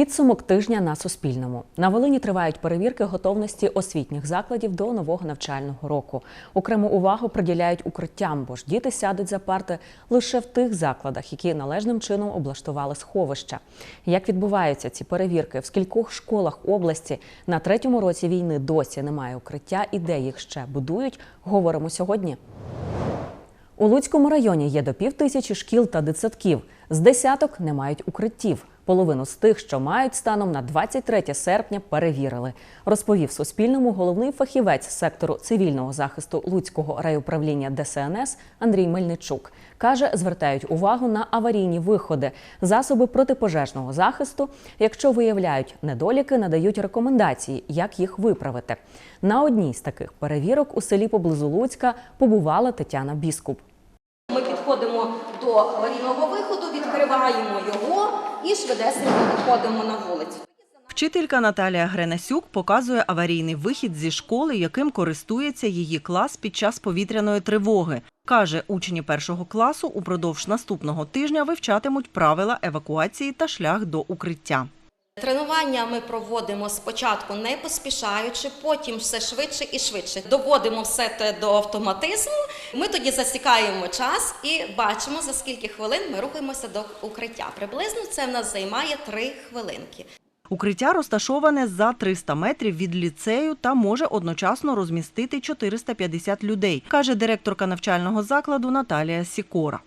Підсумок тижня на Суспільному. На Волині тривають перевірки готовності освітніх закладів до нового навчального року. Окрему увагу приділяють укриттям, бо ж діти сядуть за парти лише в тих закладах, які належним чином облаштували сховища. Як відбуваються ці перевірки? В скількох школах області на третьому році війни досі немає укриття і де їх ще будують? Говоримо сьогодні. У Луцькому районі є до пів тисячі шкіл та дитсадків. З десяток не мають укриттів. Половину з тих, що мають станом на 23 серпня, перевірили. Розповів Суспільному головний фахівець сектору цивільного захисту Луцького райуправління ДСНС Андрій Мельничук. Каже, звертають увагу на аварійні виходи, засоби протипожежного захисту. Якщо виявляють недоліки, надають рекомендації, як їх виправити. На одній з таких перевірок у селі поблизу Луцька побувала Тетяна Біскуп. До аварійного виходу, відкриваємо його і швидесенько виходимо на вулицю. Вчителька Наталія Гренасюк показує аварійний вихід зі школи, яким користується її клас під час повітряної тривоги. Каже, учні першого класу упродовж наступного тижня вивчатимуть правила евакуації та шлях до укриття. Тренування ми проводимо спочатку не поспішаючи, потім все швидше і швидше. Доводимо все те до автоматизму. Ми тоді засікаємо час і бачимо, за скільки хвилин ми рухаємося до укриття. Приблизно це в нас займає 3 хвилинки. Укриття розташоване за 300 метрів від ліцею та може одночасно розмістити 450 людей, каже директорка навчального закладу Наталія Сікора.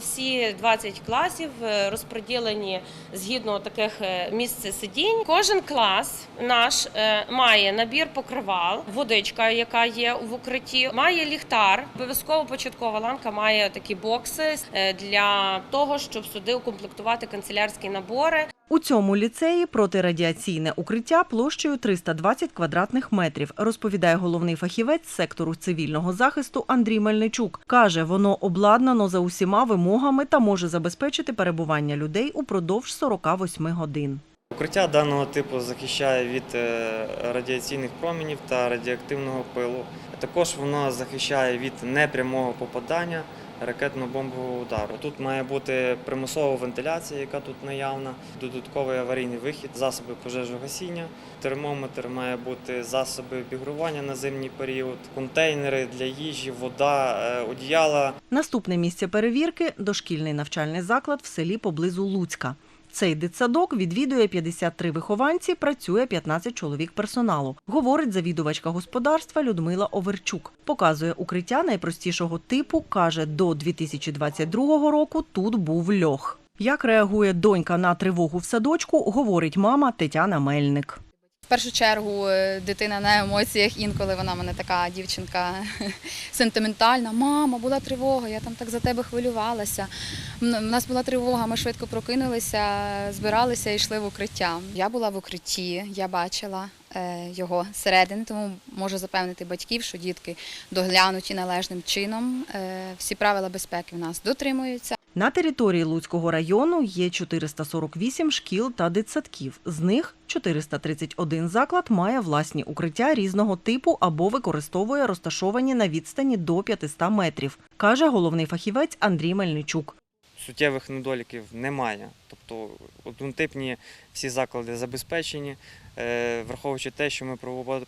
Всі 20 класів е, розподілені згідно таких е, місць сидінь. Кожен клас наш е, має набір покривал, водичка, яка є в укритті, має ліхтар. Обов'язково початкова ланка має такі бокси для того, щоб сюди укомплектувати канцелярські набори. У цьому ліцеї протирадіаційне укриття площею 320 квадратних метрів, розповідає головний фахівець сектору цивільного захисту Андрій Мельничук. Каже, воно обладнано за усіма вимогами та може забезпечити перебування людей упродовж 48 годин. Укриття даного типу захищає від е, радіаційних промінів та радіоактивного пилу. Також воно захищає від непрямого попадання ракетно-бомбового удару. Тут має бути примусова вентиляція, яка тут наявна, додатковий аварійний вихід, засоби пожежогасіння, термометр має бути засоби обігрування на зимній період, контейнери для їжі, вода, е, одіяла. Наступне місце перевірки дошкільний навчальний заклад в селі поблизу Луцька. Цей дитсадок відвідує 53 вихованці, працює 15 чоловік персоналу, говорить завідувачка господарства Людмила Оверчук. Показує укриття найпростішого типу, каже, до 2022 року тут був льох. Як реагує донька на тривогу в садочку, говорить мама Тетяна Мельник. Першу чергу е, дитина на емоціях, інколи вона мене така дівчинка сентиментальна. Мама, була тривога, я там так за тебе хвилювалася. У нас була тривога, ми швидко прокинулися, збиралися і йшли в укриття. Я була в укритті, я бачила його зсередини, тому можу запевнити батьків, що дітки доглянуті належним чином. Е, Всі правила безпеки в нас дотримуються. На території Луцького району є 448 шкіл та дитсадків. З них 431 заклад має власні укриття різного типу або використовує розташовані на відстані до 500 метрів, каже головний фахівець Андрій Мельничук. Суттєвих недоліків немає. Тобто однотипні всі заклади забезпечені, Е, враховуючи те, що ми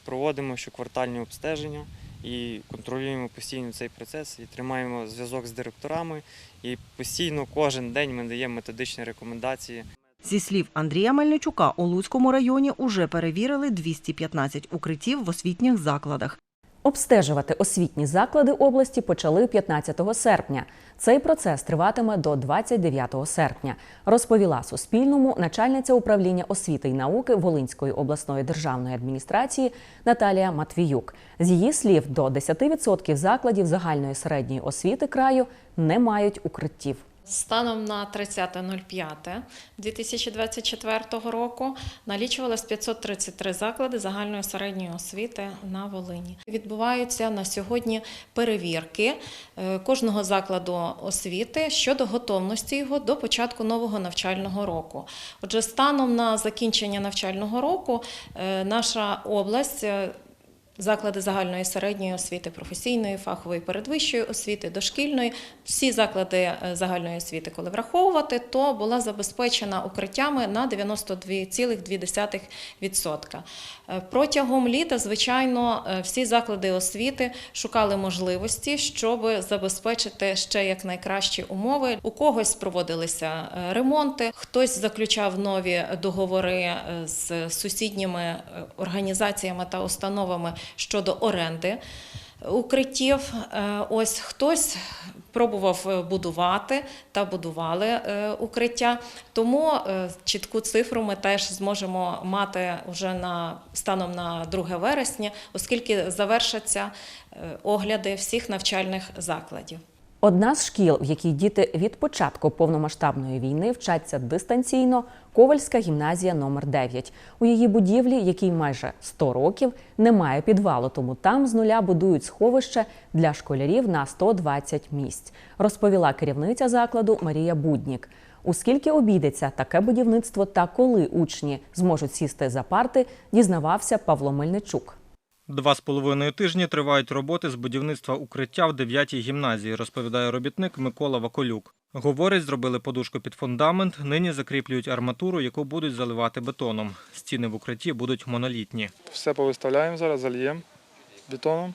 проводимо щоквартальні обстеження і контролюємо постійно цей процес, і тримаємо зв'язок з директорами, і постійно кожен день ми даємо методичні рекомендації. Зі слів Андрія Мельничука, у Луцькому районі уже перевірили 215 укриттів в освітніх закладах. Обстежувати освітні заклади області почали 15 серпня. Цей процес триватиме до 29 серпня, розповіла Суспільному начальниця управління освіти й науки Волинської обласної державної адміністрації Наталія Матвіюк. З її слів, до 10% закладів загальної середньої освіти краю не мають укриттів. Станом на 30.05.2024 року налічувалось 533 заклади загальної середньої освіти на Волині. Відбуваються на сьогодні перевірки е, кожного закладу освіти щодо готовності його до початку нового навчального року. Отже, станом на закінчення навчального року е, наша область. Заклади загальної середньої освіти, професійної, фахової, передвищої освіти, дошкільної, всі заклади е, загальної освіти, коли враховувати, то була забезпечена укриттями на 92,2%. Е, Протягом літа, звичайно, е, всі заклади освіти шукали можливості, щоб забезпечити ще якнайкращі умови. У когось проводилися ремонти, хтось заключав нові договори з сусідніми організаціями та установами щодо оренди укриттів. Е, Ось хтось пробував е, будувати та будували е, укриття. Тому чітку цифру ми теж зможемо мати вже на станом на 2 вересня, оскільки завершаться огляди всіх навчальних закладів. Одна з шкіл, в якій діти від початку повномасштабної війни вчаться дистанційно, Ковальська гімназія номер 9 У її будівлі, якій майже 100 років, немає підвалу, тому там з нуля будують сховище для школярів на 120 місць, розповіла керівниця закладу Марія Буднік. У скільки обійдеться таке будівництво та коли учні зможуть сісти за парти, дізнавався Павло Мельничук. Два з половиною тижні тривають роботи з будівництва укриття в 9-й гімназії, розповідає робітник Микола Ваколюк. Говорить, зробили подушку під фундамент, нині закріплюють арматуру, яку будуть заливати бетоном. Стіни в укритті будуть монолітні. Все повиставляємо зараз, зальємо бетоном,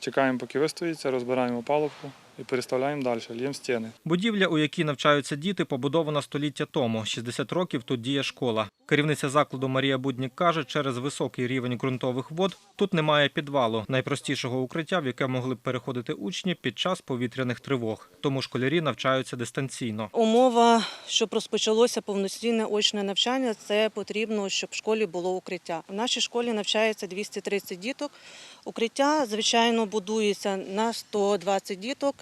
чекаємо, поки вистоїться, розбираємо палубку і переставляємо далі, льємо стіни. Будівля, у якій навчаються діти, побудована століття тому. 60 років тут діє школа. Керівниця закладу Марія Буднік каже, через високий рівень ґрунтових вод тут немає підвалу, найпростішого укриття, в яке могли б переходити учні під час повітряних тривог. Тому школярі навчаються дистанційно. Умова, щоб розпочалося повноцінне очне навчання, це потрібно, щоб в школі було укриття. В нашій школі навчається 230 діток. Укриття, звичайно, будується на 120 діток.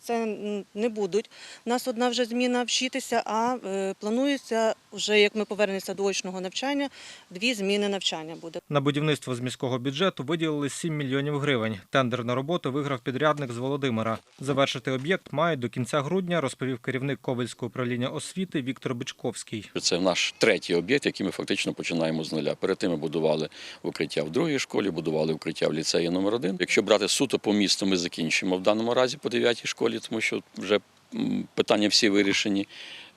Це не будуть. У нас одна вже зміна вчитися, а е, планується вже, як ми повернемося до очного навчання, дві зміни навчання буде. На будівництво з міського бюджету виділили 7 мільйонів гривень. Тендер на роботу виграв підрядник з Володимира. Завершити об'єкт мають до кінця грудня, розповів керівник Ковальського управління освіти Віктор Бичковський. Це наш третій об'єкт, який ми фактично починаємо з нуля. Перед тим ми будували укриття в другій школі, будували укриття в ліцеї номер 1 Якщо брати суто по місту, ми закінчимо в даному разі по дев'ятій школі, тому що вже питання всі вирішені.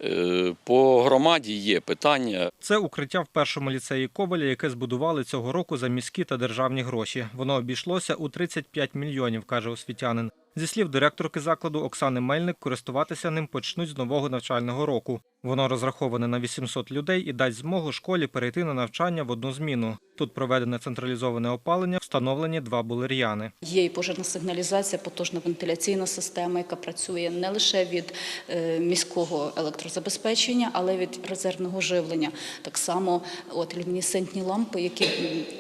Е, По громаді є питання. Це укриття в першому ліцеї Коваля, яке збудували цього року за міські та державні гроші. Воно обійшлося у 35 мільйонів, каже освітянин. Зі слів директорки закладу Оксани Мельник, користуватися ним почнуть з нового навчального року. Воно розраховане на 800 людей і дасть змогу школі перейти на навчання в одну зміну. Тут проведене централізоване опалення, встановлені два булер'яни. Є і пожежна сигналізація, потужна вентиляційна система, яка працює не лише від е, міського електрозабезпечення, але й від резервного живлення. Так само от люмінесцентні лампи, які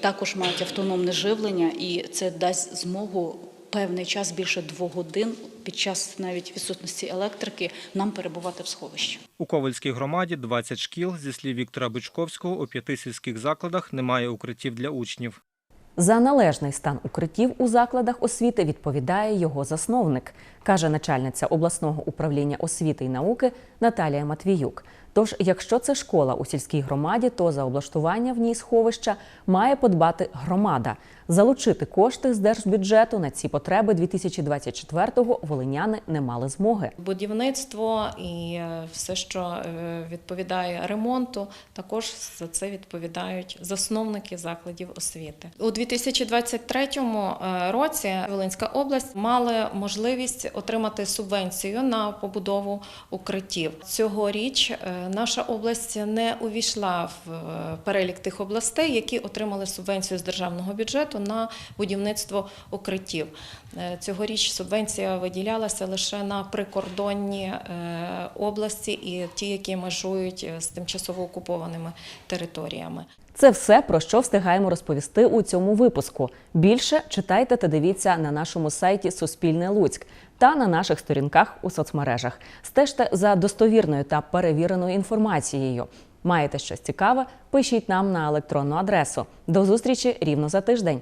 також мають автономне живлення, і це дасть змогу певний час більше двох годин під час навіть відсутності електрики нам перебувати в сховищі. У Ковальській громаді 20 шкіл. Зі слів Віктора Бичковського, у п'яти сільських закладах немає укриттів для учнів. За належний стан укриттів у закладах освіти відповідає його засновник, каже начальниця обласного управління освіти і науки Наталія Матвіюк. Тож, якщо це школа у сільській громаді, то за облаштування в ній сховища має подбати громада. Залучити кошти з держбюджету на ці потреби 2024-го волиняни не мали змоги. Будівництво і е, все, що е, відповідає ремонту, також за це відповідають засновники закладів освіти. У 2023 е, році Волинська область мала можливість отримати субвенцію на побудову укриттів. Цьогоріч е, наша область не увійшла в е, перелік тих областей, які отримали субвенцію з державного бюджету на будівництво укриттів. Е, Цьогоріч субвенція виділялася лише на прикордонні області і ті, які межують з тимчасово окупованими територіями. Це все про що встигаємо розповісти у цьому випуску. Більше читайте та дивіться на нашому сайті Суспільне Луцьк. Та на наших сторінках у соцмережах. Стежте за достовірною та перевіреною інформацією. Маєте щось цікаве? Пишіть нам на електронну адресу. До зустрічі рівно за тиждень.